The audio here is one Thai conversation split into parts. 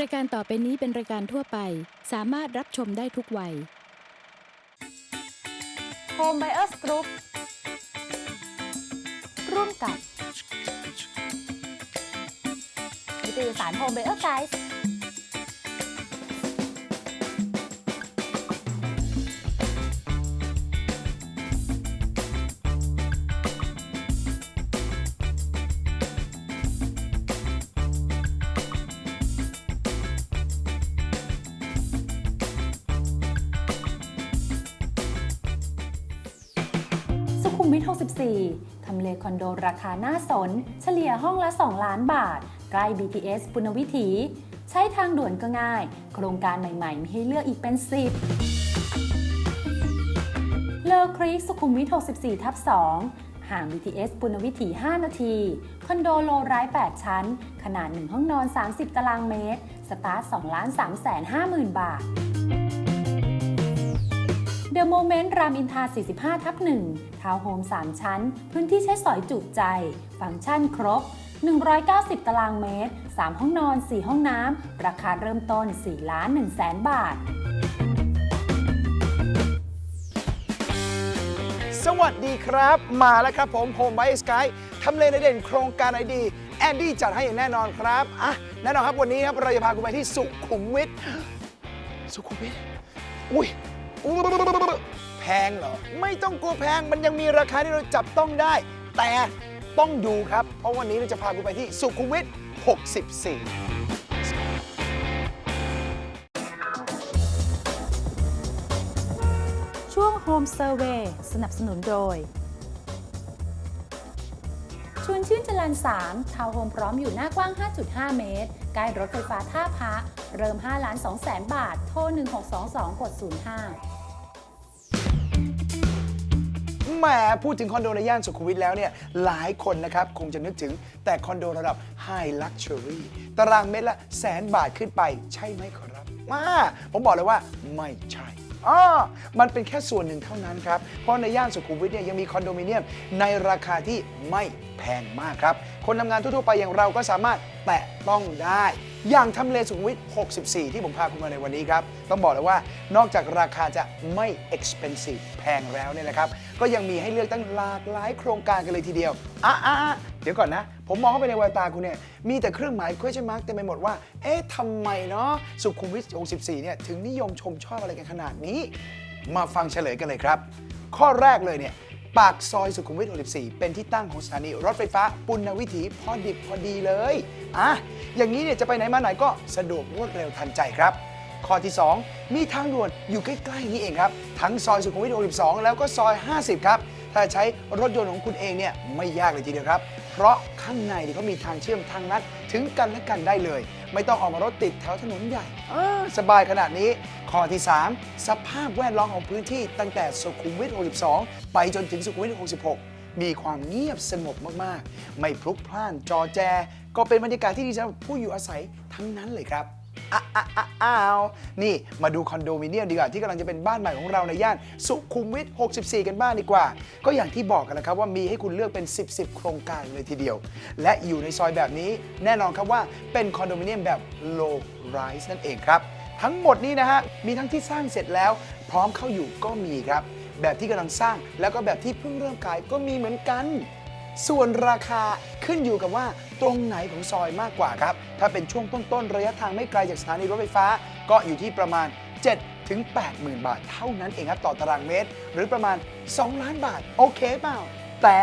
รายการต่อไปนี้เป็นรายการทั่วไป สามารถรับชมได้ทุกวัย Home Buyers Group ร่วมกับนิตยสาร Home Buyer Guide 4 ทำเลคอนโดราคาน่าสน เฉลี่ยห้องละ 2 ล้านบาท ใกล้ BTS ปุณวิถี ใช้ทางด่วนก็ง่าย โครงการใหม่ๆ มีให้เลือกอีกเป็น 10 เลอครีกสุขุมวิท 64 ทับ 2ห่าง BTS ปุณวิถี 5 นาที คอนโดโลร้าย 8 ชั้น ขนาด 1 ห้องนอน 30 ตารางเมตร สตาร์ท2ล้าน3 5 0 0 0 0 บาท เดอะโมเมนต์รามอินทรา45 ทับ1ทาวน์โฮม 3 ชั้น พื้นที่ใช้สอยจุใจ ฟังก์ชันครบ 190 ตารางเมตร 3 ห้องนอน 4 ห้องน้ำ ราคาเริ่มต้น 4 ล้าน1แสนบาท สวัสดีครับ มาแล้วครับผมโฮมไบสกายทำเลในเด่นโครงการไอดี แอนดี้จัดให้อย่างแน่นอนครับอะแน่นอนครับวันนี้ครับเราจะพาคุณไปที่สุขุมวิทสุขุมวิทอุ้ย แพงเหรอ ไม่ต้องกลัวแพงมันยังมีราคาที่เราจับต้องได้ แต่ต้องดูครับ เพราะวันนี้เราจะพาคุณไปที่สุขุมวิท 64ช่วง Home Survey สนับสนุนโดย ชวนชื่นจรัน3ทาวน์โฮมพร้อมอยู่หน้ากว้าง 5.5 เมตร ใกล้รถไฟฟ้าท่าพระ เริ่ม 5 ล้าน2แสนบาท โทร 1622กด05 แหมพูดถึงคอนโดในย่านสุขุมวิทแล้วเนี่ยหลายคนนะครับคงจะนึกถึงแต่คอนโดระดับ High Luxury ตารางเมตรละแสนบาทขึ้นไปใช่ไหมขอรับมาผมบอกเลยว่าไม่ใช่อ๋อมันเป็นแค่ส่วนหนึ่งเท่านั้นครับ เพราะในย่านสุขุมวิทเนี่ยยังมีคอนโดมิเนียมในราคาที่ไม่แพงมากครับ คนทำงานทั่วๆไปอย่างเราก็สามารถแตะต้องได้ อย่างทำเลสุขุมวิท 64 ที่ผมพาคุณมาในวันนี้ครับ ต้องบอกเลยว่านอกจากราคาจะไม่ expensive แพงแล้วเนี่ยนะครับ ก็ยังมีให้เลือกตั้งหลากหลายโครงการกันเลยทีเดียวอะอะอะเดี๋ยวก่อนนะ ผมมองเข้าไปในแววตาคุณเนี่ย มีแต่เครื่องหมาย question mark เต็มไปหมดว่า เอ๊ะทำไมเนาะสุขุมวิท 64 เนี่ย ถึงนิยมชมชอบอะไรกันขนาดนี้ มาฟังเฉลยกันเลยครับ ข้อแรกเลยเนี่ย ปากซอยสุขุมวิท64 เป็นที่ตั้งของสถานีรถไฟฟ้าปุณณวิถีพอดิบพอดีเลย อะ อย่างนี้เนี่ยจะไปไหนมาไหนก็สะดวกรวดเร็วทันใจครับ ข้อที่ 2 มีทางด่วนอยู่ใกล้ๆนี้เองครับ ทั้งซอยสุขุมวิท62 แล้วก็ซอย 50 ครับ ถ้าใช้รถยนต์ของคุณเองเนี่ยไม่ยากเลยทีเดียวครับ เพราะข้างในเนี่ยเขามีทางเชื่อมทางลัดถึงกันและกันได้เลย ไม่ต้องออกมารถติดแถวถนนใหญ่เออสบายขนาดนี้ ข้อที่ 3 สภาพแวดล้อมของพื้นที่ตั้งแต่สุขุมวิท 62 ไปจนถึงสุขุมวิท 66 มีความเงียบสงบมากๆ ไม่พลุกพล่านจอแจ ก็เป็นบรรยากาศที่ดีสำหรับผู้อยู่อาศัยทั้งนั้นเลยครับ อะอะอะอ้าวนี่มาดูคอนโดมิเนียมดีกว่าที่กำลังจะเป็นบ้านใหม่ของเราในย่านสุขุมวิท 64 กันบ้างดีกว่า ก็อย่างที่บอกกันนะครับว่ามีให้คุณเลือกเป็น 10 10 โครงการเลยทีเดียว และอยู่ในซอยแบบนี้แน่นอนครับว่าเป็นคอนโดมิเนียมแบบ low rise นั่นเองครับ ทั้งหมดนี้นะฮะมีทั้งที่สร้างเสร็จแล้ว พร้อมเข้าอยู่ก็มีครับ แบบที่กำลังสร้างแล้วก็แบบที่เพิ่งเริ่มขายก็มีเหมือนกัน ส่วนราคาขึ้นอยู่กับว่า ตรงไหนของซอยมากกว่าครับ ถ้าเป็นช่วงต้นๆ ระยะทางไม่ไกลจากสถานีรถไฟฟ้า ก็อยู่ที่ประมาณ 7 ถึง 80,000 บาทเท่านั้นเองครับต่อตารางเมตร หรือประมาณ 2 ล้านบาท โอเคเปล่า แต่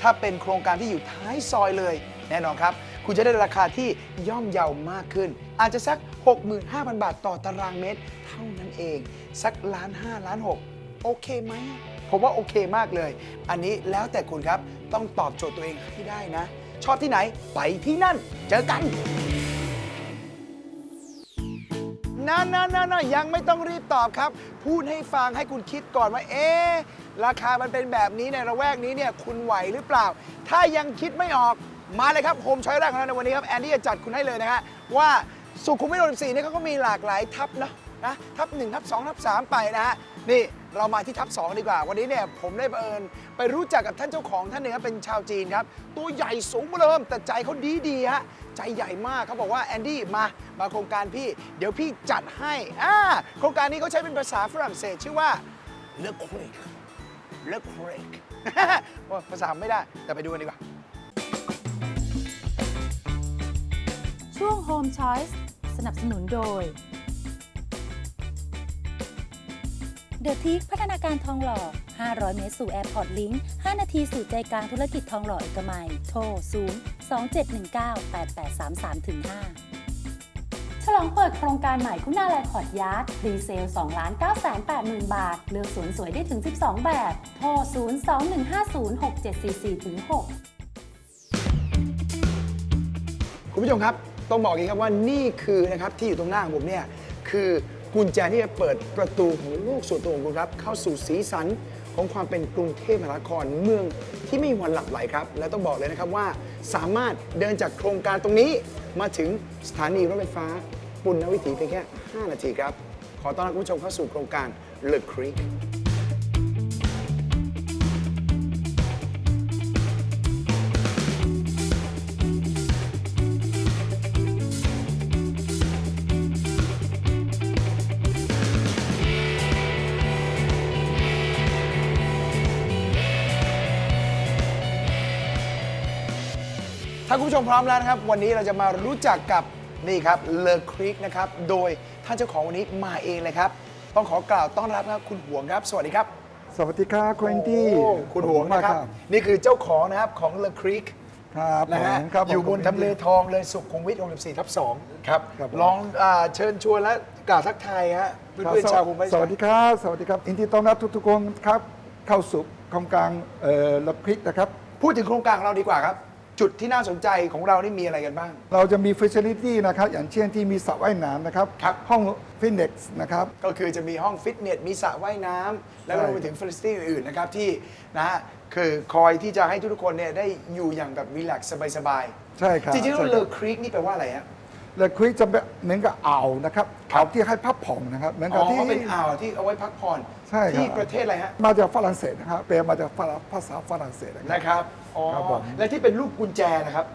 ถ้าเป็นโครงการที่อยู่ท้ายซอยเลย แน่นอนครับ คุณจะได้ราคาที่ย่อมเยาวมากขึ้น อาจจะสัก 65,000 บาทต่อตารางเมตร เท่านั้นเอง สักล้าน5ล้าน6โอเคไหมผมว่าโอเคมากเลย อันนี้แล้วแต่คุณครับต้องตอบโจทย์ตัวเองให้ได้นะ ชอบที่ไหน ไปที่นั่น เจอกันนะนะนะนะยังไม่ต้องรีบตอบครับ พูดให้ฟังให้คุณคิดก่อนว่า เอ๊ะ ราคามันเป็นแบบนี้ในระแวกนี้เนี่ย คุณไหวหรือเปล่า ถ้ายังคิดไม่ออก มาเลยครับโฮมช้อยแรกของเราในวันนี้ครับ แอนดี้จะจัดคุณให้เลยนะฮะ ว่าสุขุมวิท64เนี่ยเขาก็มีหลากหลายทับเนาะนะทับ1ทับ2ทับ3ไปนะฮะ นี่เรามาที่ทับสองดีกว่า วันนี้เนี่ยผมได้บังเอิญไปรู้จักกับท่านเจ้าของท่านหนึ่งครับเป็นชาวจีนครับ ตัวใหญ่สูงเริ่มแต่ใจเขาดีดีฮะใจใหญ่มากเขาบอกว่าแอนดี้มามาโครงการพี่ เดี๋ยวพี่จัดให้อ่าโครงการนี้เขาใช้เป็นภาษาฝรั่งเศสชื่อว่า Le Creek Le Creek ว่าภาษาไม่ได้แต่ไปดูกันดีกว่า ช่วง Home Choice สนับสนุนโดย เดอะทิกพัฒนาการทองหล่อ 500 เมตรสู่แอร์พอร์ตลิงก์5นาทีสู่ใจกลางธุรกิจทองหล่อเอกมัย โทร 0 2719 8833ถึง5ฉลองเปิดโครงการใหม่คุณาแลคอร์ดยาร์ดพรีเซล2ล้าน9 8 0 0 0 0บาท เลือกสวนสวยได้ถึง 12 แบบ โทร 0 2 1 5 0 6 7 4 4ถึง6คุณผู้ชมครับ ต้องบอกอย่างนี้ครับว่านี่คือนะครับที่อยู่ตรงหน้าของผมเนี่ยคือ กุญแจที่จะเปิดประตูของโลกส่วนตัวของคุณครับ เข้าสู่สีสันของความเป็นกรุงเทพมหานครเมืองที่ไม่มีวันหลับไหลครับ และต้องบอกเลยนะครับว่าสามารถเดินจากโครงการตรงนี้ มาถึงสถานีรถไฟฟ้าปุณณวิถีเพียงแค่ 5 นาทีครับ ขอต้อนรับคุณผู้ชมเข้าสู่โครงการ Le Creek ถ้าคุณผู้ชมพร้อมแล้วนะครับ วันนี้เราจะมารู้จักกับนี่ครับเลอคริกนะครับ โดยท่านเจ้าของวันนี้มาเองเลยครับ ต้องขอกล่าวต้อนรับนะครับคุณหวงครับ สวัสดีครับสวัสดีครับคุณแอนดี้โอ้คุณหวงนะครับ นี่คือเจ้าของนะครับของเลอคริกครับนะฮะผมครับผมอยู่บนทำเลทองเลยสุขุมวิท64ทับ2ครับครับผมลองอาเชิญชวนและกล่าวทักทายฮะเพื่อนๆชาวกรุงเทพสวัสดีครับ สวัสดีครับอินดีต้อนรับทุกๆคนครับ เข้าสู่โครงการเอ่อลับคลิกนะครับ พูดถึงโครงการของเราดีกว่าครับ จุดที่น่าสนใจของเรานี่มีอะไรกันบ้าง เราจะมีฟิชเชอริตี้นะครับ อย่างเช่นที่มีสระว่ายน้ำนะครับ ครับ ห้องฟิตเนสนะครับ ก็คือจะมีห้องฟิตเนส มีสระว่ายน้ำแล้วก็ใช่รวมไปถึงฟ a ซิลิตี้อื่นๆนะครับที่นะฮะคือคอยที่จะให้ทุกๆคนเนี่ยได้อยู่อย่างแบบรีแลกซ์สบายใช่ครับๆจริงๆแล้วใช่เลคอบครีกนี่แปลว่าอะไรฮะลับคลิกจะเป็นเหมือนกับอ่าวนะครับครับ อ่าวที่ให้พักผ่อนนะครับ เหมือนอ๋กับที่ อเป็นอ่าวที่เอาไว้พักผ่อนใช่ครับ ที่ประเทศอะไรฮะมาจากฝรั่งเศสนะครับแปลมาจากฝรั่งภาษาฝรั่งเศสนะครับนะครับ อ๋อครับผม และที่เป็นรูปกุญแจนะครับ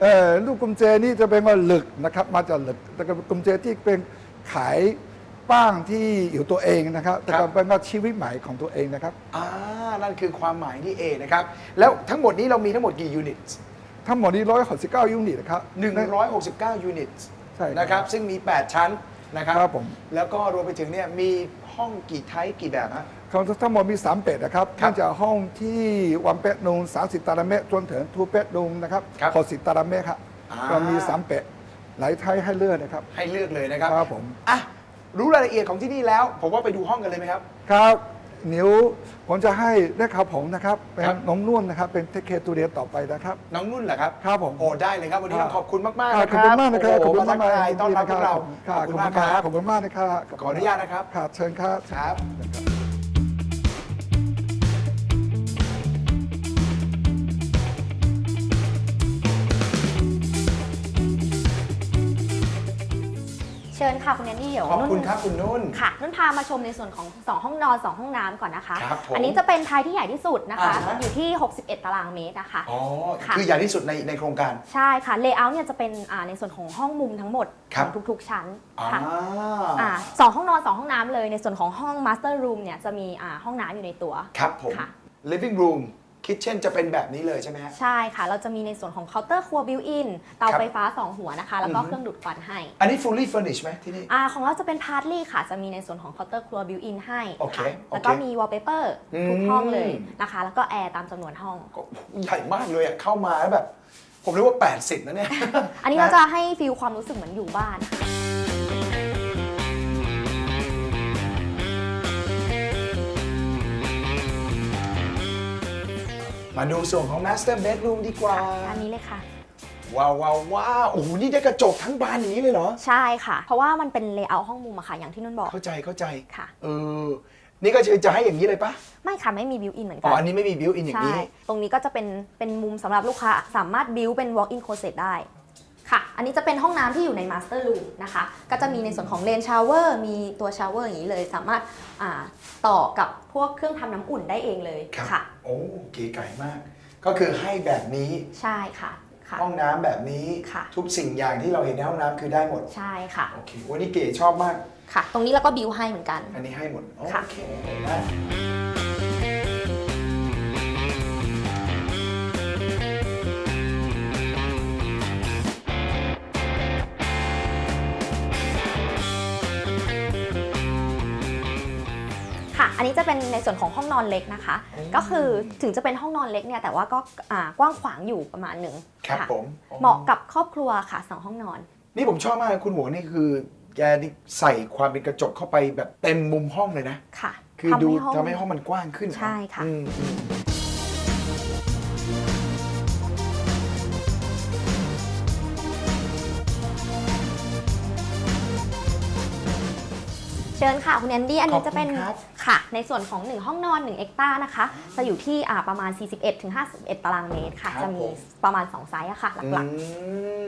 เอ่อลูกกุญแจนี่จะเป็นว่าหลึกนะครับ มาจากหลึกแต่ก็กุญแจที่เป็นขายป้างที่อยู่ตัวเองนะครับ แต่ครัก็บเป็นว่าชีวิตใหม่ของตัวเองนะครับ อ่า นั่นคือความหมายนี่เองนะครับ แล้วทั้งหมดนี้เรามีทั้งหมดกี่ยูนิต ทั้งหมดนี้ร้อยหกสิบเก้ายูนิตนะครับ 169 ยูนิตใช่ครับนะครับ ซึ่งมี 8 ชั้นนะครับ ครับผม แล้วก็รวมไปถึงเนี่ยมีห้องกี่ไทป์กี่แบบฮะ ของทั้งหมดมี 3 เป็ดนะครับครับตั้งจากห้องที่วันเป็ดนูน30 ตารางเมตรจนถึงทูเป็ดนูนนะครับครับ60ตารางเมตรครับอ่า ก็มี 3 เป็ดหลายไทยให้เลือกนะครับ ให้เลือกเลยนะครับครับผม อะรู้รายละเอียดของที่นี่แล้ว ผมว่าไปดูห้องกันเลยไหมครับ ครับนิ้วผมจะให้ได้ครับผมนะครับ เป็นครับ น้องนุ่นนะครับ เป็นเทคเคตูเรียนต่อไปนะครับ น้องนุ่นเหรอครับครับผมโอ้ได้เลยครับวันนี้ครัต้อบงขอบคุณมากๆอ่านะขอบคุณมากนะครับโอ้ขอบโหคุณมาทัมากกทายต้อนรับพวกเราครัขบอบคุณขอบมากคุณคมากรับขอบคุณมากนะครับขออนุญาตนะครับ ครับเชิญครับ ครับ ชิญค่ะคุณแอนดี้เดี๋ยวขอบคุณนุ่นครับคุณนุ่น ค่ะนุ่นพามาชมในส่วนของ 2 ห้องนอน 2 ห้องน้ำก่อนนะคะ ครับผมอันนี้จะเป็นไทยที่ใหญ่ที่สุดนะคะ อ่าฮะ อยู่ที่ 61 ตารางเมตรนะคะ อ๋อ ค่ะ คือใหญ่ที่สุดในในโครงการ ใช่ค่ะเลเยอร์เนี่ยจะเป็นอ่าในส่วนของห้องมุมทั้งหมดครัขบองทุกๆ ชั้นอ่า ค่ะอ่าสองห้องนอน2ห้องน้ำเลยในส่วนของห้องมาสเตอร์รูมเนี่ยจะมีอ่าห้องน้ำอยู่ในตัว ครับผม ค่ะ living room kitchen จะเป็นแบบนี้เลยใช่ไหมฮะ ใช่ค่ะ เราจะมีในส่วนของเคาน์เตอร์ครัวบิวอินเตาครับ ไฟฟ้า 2 หัวนะคะ แล้วก็อือฮึเครื่องดูดควันให้อันนี้ fully furnished ไหมที่นี่ อ่าของเราจะเป็นพาร์ทลี่ค่ะ จะมีในส่วนของเคาน์เตอร์ครัวบิวอินให้โอเคค่ะโอเคแล้วก็มีวอลเปเปอร์ทุกอืมห้องเลยนะคะ แล้วก็แอร์ตามจำนวนห้อง ก็ใหญ่มากเลยอะเข้ามาแล้วแบบ ผมเรียกว่า 80นะเนี่ย อันนี้เราจะให้ฟีลความรู้สึกเหมือนอยู่บ้านค่ะ มาดูส่วนของ master bedroom ดีกว่า อันนี้เลยค่ะ ว้าวว้าวว้าวโอ้โหนี่ได้กระจกทั้งบานอย่างนี้เลยเหรอ ใช่ค่ะ เพราะว่ามันเป็นเลเยอร์ห้องมุมอะค่ะ อย่างที่นุ่นบอก เข้าใจเข้าใจค่ะ เออ นี่ก็จะจะให้อย่างนี้เลยปะไม่ค่ะ ไม่มีบิวอินเหมือนอ๋กัออันนี้ไม่มีบิวอินอย่างใช่นี้ ตรงนี้ก็จะเป็นเป็นมุมสำหรับลูกค้า สามารถบิวเป็น walk in closet ได้ ค่ะ อันนี้จะเป็นห้องน้ำที่อยู่ในมาสเตอร์รูมนะคะ ก็จะมีในส่วนของเลนชาวเวอร์ มีตัวชาวเวอร์อย่างนี้เลย สามารถอ่าต่อกับพวกเครื่องทำน้ำอุ่นได้เองเลยครับค่ะ โอ้เก๋ไก่มาก ก็คือให้แบบนี้ ใช่ค่ะค่ะห้องน้ำแบบนี้ค่ะทุกสิ่งอย่างที่เราเห็นในห้องน้ำคือได้หมด ใช่ค่ะ โอเค วันนี้เก๋ชอบมาก ค่ะ ตรงนี้เราก็บิวให้เหมือนกัน อันนี้ให้หมด โอค่ะเค อันนี้จะเป็นในส่วนของห้องนอนเล็กนะคะ ก็คือถึงจะเป็นห้องนอนเล็กเนี่ยแต่ว่าก็อ่ากว้างขวางอยู่ประมาณหนึ่งครับค่ะผมเหมาะกับครอบครัวค่ะสองห้องนอน นี่ผมชอบมากคุณหมูนี่คือแกนี่ใส่ความเป็นกระจกเข้าไปแบบเต็มมุมห้องเลยนะ ค่ะคือดูห้งทำให้ห้องมันกว้างขึ้นใช่ค่ะ อืมอืม ชิญค่ะคุณแอนดี้อันขอนี้บจะคุเป็นณครับ ค่ะ ในส่วนของ 1 ห้องนอน 1 เอ็กตานะคะ จะอยู่ที่อ่าประมาณ 41ถึง51 ตารางเมตรค่ะจะมีประมาณ 2 ไซส์อะค่ะ หลัก อื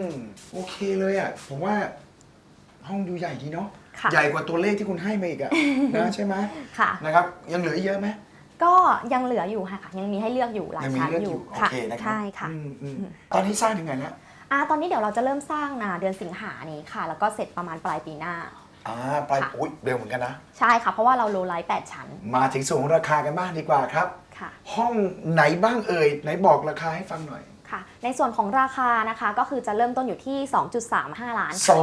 มโอเคเลยอะ ผมว่าห้องดูใหญ่ดีเนาะค่ะ ใหญ่กว่าตัวเลขที่คุณให้มาอีกอะนะใช่ไหมๆ ค่ะ นะครับ ยังเหลือเยอะไหมก็ยังเหลืออยู่ค่ะ ยังมีให้เลือกอยู่หลายยังมีชั้นเลือกออยู่ยู่โอค่ะเคนะครับใช่ค่ะ อืมอืมตอนนี้สร้างถึงไหนแล้ว อ่าตอนนี้เดี๋ยวเราจะเริ่มสร้างนะเดือนสิงหานี้ค่ะ แล้วก็เสร็จประมาณปลายปีหน้า อ่าปลายค่ะโอ้ยเร็วเหมือนกันนะ ใช่ค่ะ เพราะว่าเราโลไลท์8ชั้น มาถึงส่วนของราคากันบ้างดีกว่าครับ ค่ะ ห้องไหนบ้างเอ่ย ไหนบอกราคาให้ฟังหน่อย ค่ะ ในส่วนของราคานะคะก็คือจะเริ่มต้นอยู่ที่ 2.35 ล้านค่ะ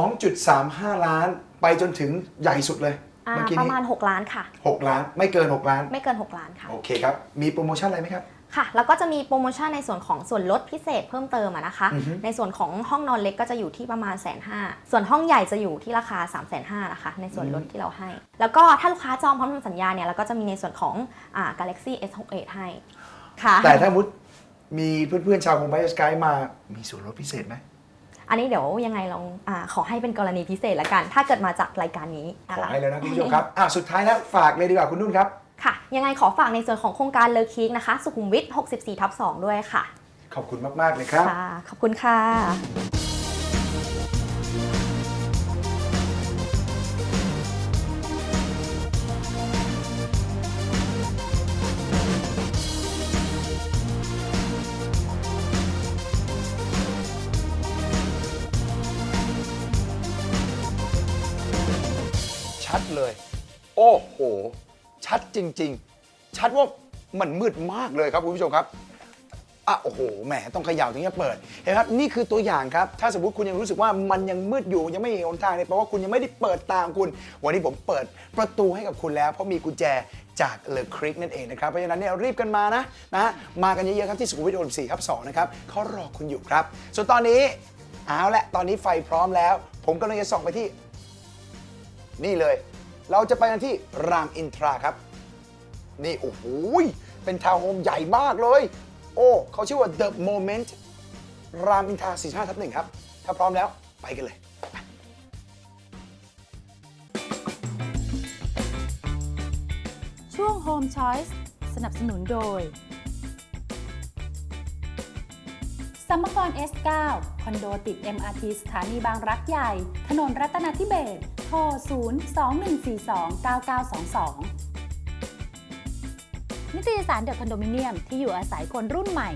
2.35 ล้านไปจนถึงใหญ่สุดเลยอ่าเมื่อกี้ประนี้มาณ 6 ล้านค่ะ 6ล้านไม่เกิน 6 ล้าน ไม่เกิน 6 ล้านค่ะ โอเคครับ มีโปรโมชั่นอะไรไหมครับ ค่ะ แล้วก็จะมีโปรโมชั่นในส่วนของส่วนลดพิเศษเพิ่มเติมอะนะคะอือฮึในส่วนของห้องนอนเล็กก็จะอยู่ที่ประมาณแสนห้าส่วนห้องใหญ่จะอยู่ที่ราคา3ามแสนห้านะคะ ในส่วนลดที่เราให้ แล้วก็ถ้าลูกค้าจองพร้อมทำสัญญาเนี่ยเราก็จะมีในส่วนของอ่า Galaxy S68 ให้ค่ะ แต่ถ้ามุดมีเพื่อนๆชาวคงไบสกายมามีส่วนลดพิเศษไหมอันนี้เดี๋ยวยังไงลองอาขอให้เป็นกรณีพิเศษละกัน ถ้าเกิดมาจากรายการนี้ขนะอคะให้แล้วนะคุณผู้ชมครับอะสุดท้ายแล้วฝากเลยดีกว่าคุณนุ่นครับ ค่ะ ยังไงขอฝากในส่วนของโครงการเลอคิกนะคะ สุขุมวิท 64 ทับ 2 ด้วยค่ะ ขอบคุณมากๆเลยครับ ค่ะ ขอบคุณค่ะชัดเลย โอ้โห ชัดจริง ๆ ชัดว่ามันมืดมากเลยครับคุณผู้ชมครับอะโอ้โหแหมต้องเขย่าถึงจะเปิดเห็นไหมครับนี่คือตัวอย่างครับ ถ้าสมมติคุณยังรู้สึกว่ามันยังมืดอยู่ยังไม่เห็นหนทางเนี่ยแปลว่าคุณยังไม่ได้เปิดตามคุณ วันนี้ผมเปิดประตูให้กับคุณแล้ว เพราะมีกุญแจจากเลอคริกนั่นเองนะครับ เพราะฉะนั้นเนี่ยรีบกันมานะนะ มากันเยอะๆครับที่สุขุมวิท64ทับ2นะครับเขารอคุณอยู่ครับ ส่วนตอนนี้เอาละตอนนี้ไฟพร้อมแล้ว ผมกำลังจะส่องไปที่ นี่เลย เราจะไปกันที่รามอินทราครับ นี่โอ้โหเป็นทาวน์โฮมใหญ่มากเลย โอ้เขาชื่อว่า The Moment รามอินทรา45ทับหนึ่งครับ ถ้าพร้อมแล้วไปกันเลยช่วง Home Choice สนับสนุนโดยสัมมกร S9 คอนโดติด MRT สถานีบางรักใหญ่ ถนนรัตนาธิเบศ ทร 0 2142 9922 นิตยสารเดอะคอนโดมิเนียมที่อยู่อาศัยคนรุ่นใหม่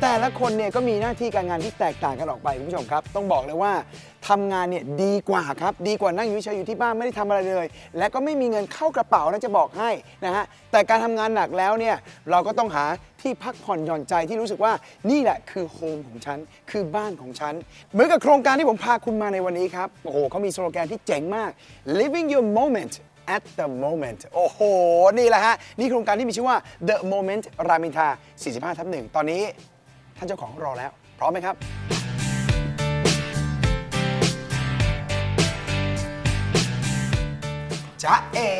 แต่ละคนเนี่ยก็มีหน้าที่การงานที่แตกต่างกันออกไปคุณผู้ชมครับ ต้องบอกเลยว่า ทำงานเนี่ยดีกว่าครับ ดีกว่านั่งอยู่เฉยอยู่ที่บ้านไม่ได้ทำอะไรเลย และก็ไม่มีเงินเข้ากระเป๋านะจะบอกให้นะฮะแต่การทำงานหนักแล้วเนี่ยเราก็ต้องหาที่พักผ่อนหย่อนใจที่รู้สึกว่านี่แหละคือโฮมของฉัน คือบ้านของฉัน เหมือนกับโครงการที่ผมพาคุณมาในวันนี้ครับ โอ้โหเขามีสโลแกนที่เจ๋งมาก living your moment at the moment โอ้โห นี่แหละฮะ นี่โครงการที่มีชื่อว่า the moment รามอินทรา45ทับหนึ่งตอนนี้ ท่านเจ้าของรอแล้ว พร้อมไหมครับ จ๊ะเอ๋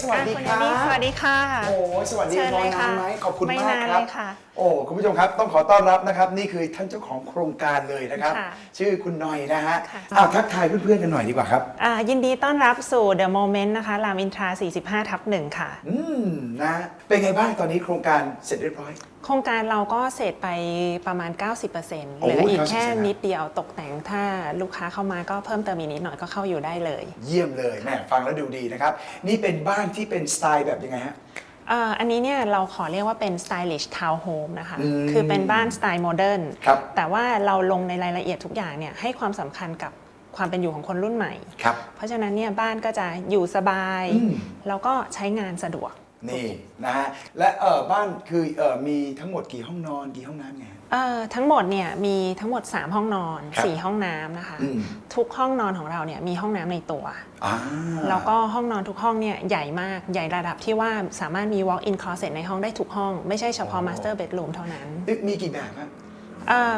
สวัสดีอะครัณแอนนี่บสวัสดีค่ะ โอ้สวัสดีเชิญรอเลยนาค่ะนไหมขอบคุณไม่มากนานครัเลบยค่ะโอ้คุณผู้ชมครับต้องขอต้อนรับนะครับ นี่คือท่านเจ้าของโครงการเลยนะครับค่ะชื่อคุณหน่อยนะฮะค่ะอ้าวทักทายเพื่อนๆกันหน่อยดีกว่าครับอ่ายินดีต้อนรับสู่ The Moment นะคะรามอินทรา 45 ทับหนึ่งค่ะ อืมนะเป็นไงบ้างตอนนี้โครงการเสร็จเรียบร้อยโครงการเราก็เสร็จไปประมาณ 90%เหโอ้ลืออีก90%แค่นิดเดียวตกแต่งถ้าลูกค้าเข้ามาก็เพิ่มเติมอีกนิดหน่อยก็เข้าอยู่ได้เลย เยี่ยมเลยแหม่ฟังแล้วดูดีนะครับ นี่เป็นบ้านที่เป็นสไตล์แบบยังไงฮะอ่าอันนี้เนี่ยเราขอเรียกว่าเป็น stylish town home นะคะอืมคือเป็นบ้านสไตล์โมเดิร์นครับแต่ว่าเราลงในรายละเอียดทุกอย่างเนี่ยให้ความสำคัญกับความเป็นอยู่ของคนรุ่นใหม่ครับเพราะฉะนั้นเนี่ยบ้านก็จะอยู่สบายอืมแล้วก็ใช้งานสะดวก นี่นะฮะและเออบ้านคือเออมีทั้งหมดกี่ห้องนอนกี่ห้องน้ำไงฮะเอ่อทั้งหมดเนี่ยมีทั้งหมด 3 ห้องนอน ครับ4 ห้องน้ำนะคะ อืม ทุกห้องนอนของเราเนี่ยมีห้องน้ำในตัว อ่า แล้วก็ห้องนอนทุกห้องเนี่ยใหญ่มากใหญ่ระดับที่ว่าสามารถมี walk-in closet ในห้องได้ทุกห้อง ไม่ใช่เฉพาะ master bedroom เท่านั้น เอ๊ะมีกี่แบบครับเอ่อ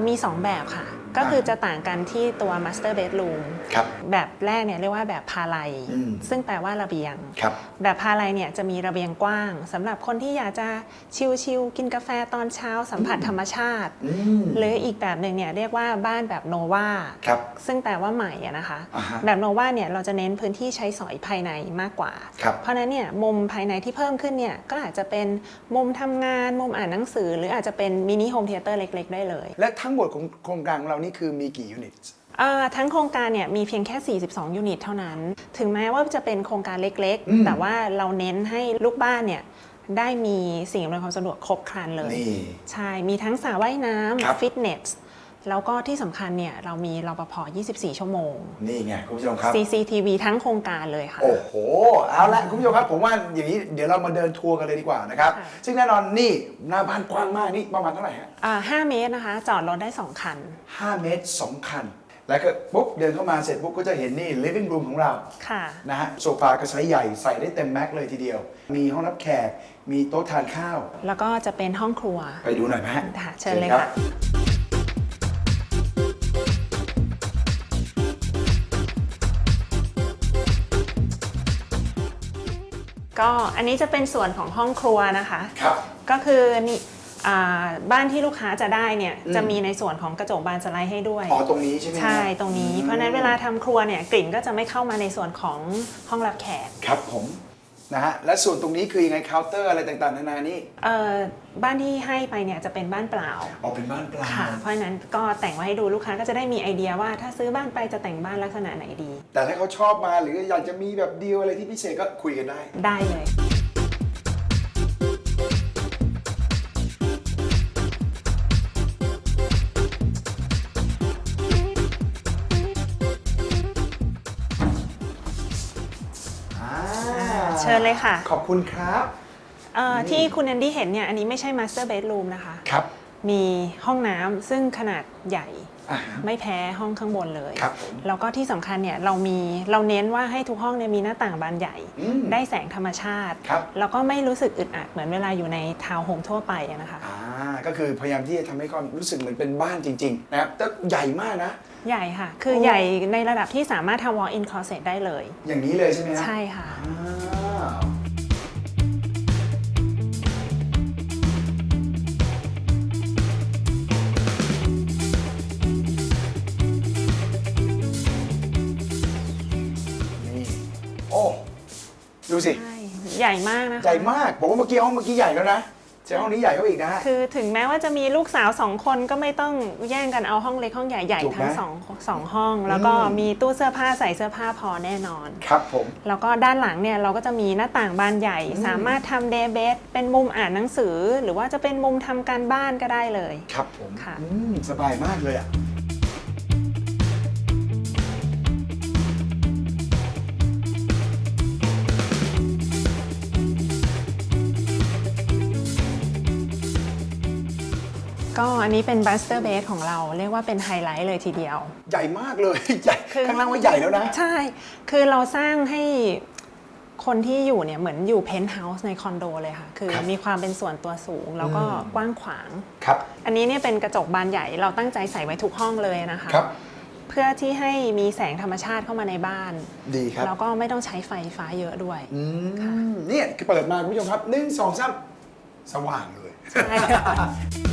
มี 2 แบบค่ะ ก็คือจะต่างกันที่ตัว master bedroom ครับแบบแรกเนี่ยเรียกว่าแบบพาไลอืมซึ่งแปลว่าระเบียงครับแบบพาไลเนี่ยจะมีระเบียงกว้างสำหรับคนที่อยากจะชิลๆกินกาแฟตอนเช้าสัมผัสธรรมชาติอืมหรืออีกแบบหนึ่งเนี่ยเรียกว่าบ้านแบบโนวาครับซึ่งแปลว่าใหม่อะนะคะอ่าฮะแบบโนวาเนี่ยเราจะเน้นพื้นที่ใช้สอยภายในมากกว่าครับเพราะฉะนั้นเนี่ยมุมภายในที่เพิ่มขึ้นเนี่ยก็อาจจะเป็นมุมทำงาน มุมอ่านหนังสือ หรืออาจจะเป็นมินิโฮมเทเตอร์เล็ก ๆ ได้เลยและทั้งหมดของโครงการของเรานี่คือมีกี่ยูนิตอ่าทั้งโครงการเนี่ยมีเพียงแค่ 42 ยูนิตเท่านั้น ถึงแม้ว่าจะเป็นโครงการเล็กอืม ๆ แต่ว่าเราเน้นให้ลูกบ้านเนี่ยได้มีสิ่งอำนวยความสะดวกครบครันเลย นี่ ใช่ มีทั้งสระว่ายน้ครับำฟิตเนส แล้วก็ที่สำคัญเนี่ยเรามีรปภ 24 ชั่วโมง นี่ไงคุณผู้ชมครับ CCTV ทั้งโครงการเลยค่ะ โอ้โห เอาละคุณผู้ชมครับ ผมว่าอย่างนี้เดี๋ยวเรามาเดินทัวร์กันเลยดีกว่านะครับ ค่ะ ซึ่งแน่นอนนี่หน้าบ้านกว้างมากนี่ประมาณเท่าไหร่ฮะอ่า5เมตรนะคะ จอดรถได้ 2 คัน5เมตร2คัน แล้วก็ปุ๊บเดินเข้ามาเสร็จปุ๊บก็จะเห็นนี่ living room ของเรา ค่ะ นะฮะโซฟากระไซส์ใหญ่ใส่ได้เต็มแม็กเลยทีเดียว มีห้องรับแขก มีโต๊ะทานข้าว แล้วก็จะเป็นห้องครัว ไปดูหน่อยไหมฮะ ค่ะเชิญเลยรับค่ะ ก็อันนี้จะเป็นส่วนของห้องครัวนะคะ ครับ ก็คือนี่อ่าบ้านที่ลูกค้าจะได้เนี่ยอืม จะมีในส่วนของกระจกบานสไลด์ให้ด้วย อ๋อตรงนี้ใช่ไหมฮะใช่ตรงนี้ เพราะฉะนั้นเวลาทำครัวเนี่ยกลิ่นก็จะไม่เข้ามาในส่วนของห้องรับแขก ครับผม นะฮะและส่วนตรงนี้คือยังไงเคาน์เตอร์อะไรต่างๆนานานี่เอ่อบ้านที่ให้ไปเนี่ยจะเป็นบ้านเปล่าอ๋อเป็นบ้านเปล่าค่ะ เพราะฉะนั้นก็แต่งไว้ให้ดูลูกค้าก็จะได้มีไอเดียว่าถ้าซื้อบ้านไปจะแต่งบ้านลักษณะไหนดี แต่ถ้าเขาชอบมาหรืออยากจะมีแบบดีลอะไรที่พิเศษก็คุยกันได้ ได้เลย ญเลยค่ะขอบคุณครับเอ่อที่คุณแอนดี้เห็นเนี่ยอันนี้ไม่ใช่ master bedroom นะคะ ครับมีห้องน้ำซึ่งขนาดใหญ่อ่า ไม่แพ้ห้องข้างบนเลยครับผม แล้วก็ที่สำคัญเนี่ยเรามีเราเน้นว่าให้ทุกห้องเนี่ยมีหน้าต่างบานใหญ่ อืม ได้แสงธรรมชาติ ครับ แล้วก็ไม่รู้สึกอึดอัดเหมือนเวลาอยู่ในทาวน์โฮมทั่วไปอะนะคะ อ่าก็คือพยายามที่จะทำให้ความรู้สึกเหมือนเป็นบ้านจริง ๆ นะครับแต่ใหญ่มากนะ ใหญ่ค่ะ คือโอ้ ใหญ่ในระดับที่สามารถทำ walk-in closet ได้เลย อย่างนี้เลยใช่ไหมฮะใช่ค่ะอ้า วนี่โอ้ ดูสิ ใช่ใหญ่มากนะคะ ใหญ่มาก ผมว่าเมื่อกี้ห้องเมื่อกี้ใหญ่แล้วนะเจ้าห้องนี้ใหญ่กว่าอีกนะฮะ คือถึงแม้ว่าจะมีลูกสาวสองคนก็ไม่ต้องแย่งกันเอาห้องเล็กห้องใหญ่ใหญ่ถูกไหมทั้งสองสองห้อง แล้วก็อืม มีตู้เสื้อผ้าใส่เสื้อผ้าพอแน่นอน ครับผม แล้วก็ด้านหลังเนี่ยเราก็จะมีหน้าต่างบานใหญ่ อืม สามารถทำเดย์เบสเป็นมุมอ่านหนังสือ หรือว่าจะเป็นมุมทำการบ้านก็ได้เลย ครับผมค่ะ อืมสบายมากเลยอะ ก็อันนี้เป็นบัสเตอร์เบสของเรา เรียกว่าเป็นไฮไลท์เลยทีเดียว ใหญ่มากเลย ใหญ่คือ ข้างล่างว่าใหญ่แล้วนะ ใช่ คือเราสร้างให้คนที่อยู่เนี่ยเหมือนอยู่เพนท์เฮาส์ในคอนโดเลยค่ะ คือครับมีความเป็นส่วนตัวสูงแล้วก็อืม กว้างขวาง ครับ อันนี้เนี่ยเป็นกระจกบานใหญ่เราตั้งใจใส่ไว้ทุกห้องเลยนะคะ ครับ เพื่อที่ให้มีแสงธรรมชาติเข้ามาในบ้าน ดีครับ แล้วก็ไม่ต้องใช้ไฟฟ้าเยอะด้วย อืม เนี่ยเปิดมาคุณผู้ชมครับหนึ่งสองสามสว่างเลย ใช่ค่ะ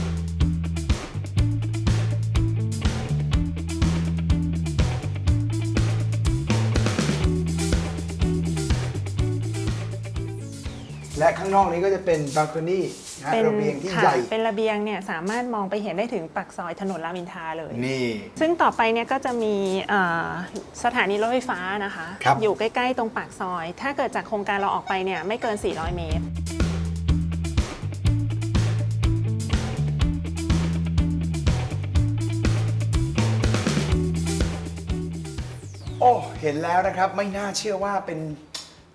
และข้างนอกนี้ก็จะเป็นบ a ล c o นี่นะฮะเป็นระเบียงที่ค่ะใหญ่ เป็นระเบียงเนี่ยสามารถมองไปเห็นได้ถึงปากซอยถนนรามอินทราเลย นี่ ซึ่งต่อไปเนี่ยก็จะมีเอ่อสถานีรถไฟฟ้านะคะ ครับ อยู่ใกล้ๆตรงปากซอย ถ้าเกิดจากโครงการเราออกไปเนี่ยไม่เกิน 400 เมตร โอ้ เห็นแล้วนะครับไม่น่าเชื่อว่าเป็น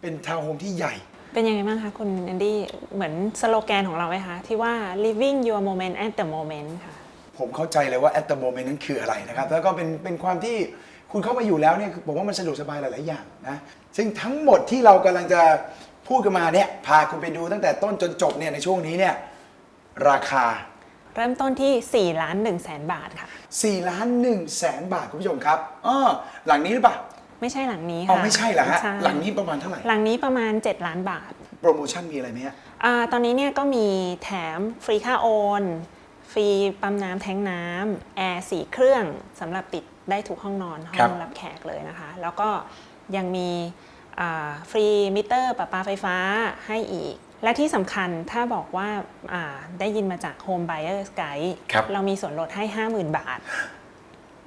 เป็นทาวน์โฮมที่ใหญ่ เป็นยังไงบ้างคะคุณแอนดี้เหมือนสโลแกนของเราไหมคะที่ว่า living your moment at the moment ค่ะ ผมเข้าใจเลยว่า at the moment นั้นคืออะไรนะครับ แล้วก็เป็นเป็นความที่คุณเข้ามาอยู่แล้วเนี่ยผมว่ามันสะดวกสบายหลาย ๆ อย่างนะ ซึ่งทั้งหมดที่เรากำลังจะพูดกันมาเนี่ยพาคุณไปดูตั้งแต่ต้นจนจบเนี่ยในช่วงนี้เนี่ยราคา เริ่มต้นที่ 4 ล้าน1แสนบาทค่ะ 4 ล้าน1แสนบาทคุณผู้ชมครับอ้อหลังนี้หรือเปล่า ไม่ใช่หลังนี้อ๋อค่ะไม่ใช่เหรอฮะ ใช่หลังนี้ประมาณเท่าไหร่ หลังนี้ประมาณ 7 ล้านบาทโปรโมชั่นมีอะไรไหมฮะ อาตอนนี้เนี่ยก็มีแถมฟรีค่าโอน ฟรีปั๊มน้ำแทงน้ำแอร์สีเครื่องสำหรับติดได้ทุกห้องนอน ห้ครัอบงรับแขกเลยนะคะ แล้วก็ยังมีอ่าฟรีมิเตอร์ประปาไฟฟ้าให้อีก และที่สำคัญถ้าบอกว่าอ่าได้ยินมาจาก Home Buyers Guide ครับ เรามีส่วนลดให้ 50,000 บาท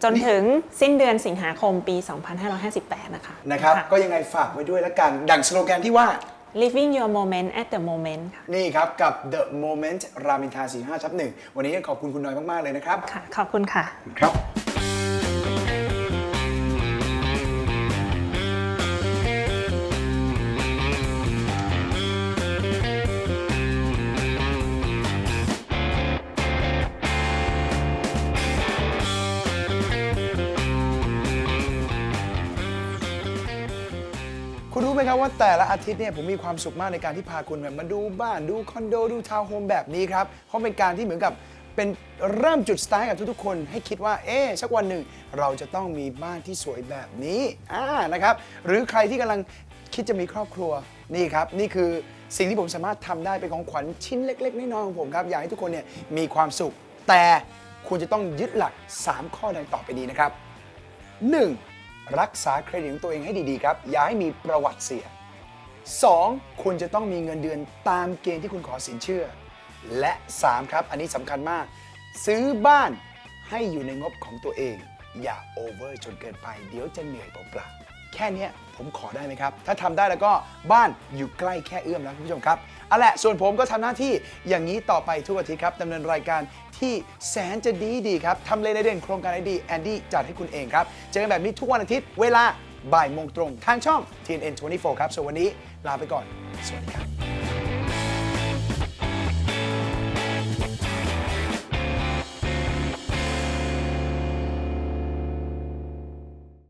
จนถึงสิ้นเดือนสิงหาคมปี 2558 นะคะนะครับค่ะก็ยังไงฝากไว้ด้วยละกัน ดังสโลแกนที่ว่า living your moment at the moment ค่ะ นี่ครับ กับ The Moment รามอินทรา45ทับหนึ่งวันนี้ขอบคุณคุณน้อยมาก ๆ เลยนะครับ ค่ะ ขอบคุณค่ะ ครับับว่าแต่ละอาทิตย์เนี่ยผมมีความสุขมากในการที่พาคุณแบบมาดูบ้านดูคอนโดดูทาวน์โฮมแบบนี้ครับ เพราะเป็นการที่เหมือนกับเป็นเริ่มจุดสตาร์ทกับทุกๆคน ให้คิดว่า เอ๊ะสักวันหนึ่งเราจะต้องมีบ้านที่สวยแบบนี้อ่านะครับ หรือใครที่กำลังคิดจะมีครอบครัวนี่ครับ นี่คือสิ่งที่ผมสามารถทำได้เป็นของขวัญชิ้นเล็ก ๆ น้อยๆของผมครับ อยากให้ทุกคนเนี่ยมีความสุข แต่คุณจะต้องยึดหลัก 3 ข้อดังต่อไปนี้นะครับ 1. รักษาเครดิตของตัวเองให้ดีๆครับ อย่าให้มีประวัติเสีย 2. คุณจะต้องมีเงินเดือนตามเกณฑ์ที่คุณขอสินเชื่อ และ 3 ครับ อันนี้สำคัญมาก ซื้อบ้านให้อยู่ในงบของตัวเอง อย่าโอเวอร์จนเกินไป เดี๋ยวจะเหนื่อยเปล่าๆ แค่นี้ผมขอได้ไหมครับ ถ้าทำได้แล้วก็บ้านอยู่ใกล้แค่เอื้อมแล้วคุณผู้ชมครับเอาละส่วนผมก็ทำหน้าที่อย่างนี้ต่อไปทุกอาทิตย์ครับดำเนินรายการที่แสนจะดีดีครับทำเลเด่นโครงการไอดีแอนดี้จัดให้คุณเองครับ เจอกันแบบนี้ทุกวันอาทิตย์เวลาบ่ายโมงตรงทางช่อง TNN 24 ครับส่วนวันนี้ลาไปก่อน สวัสดีครับ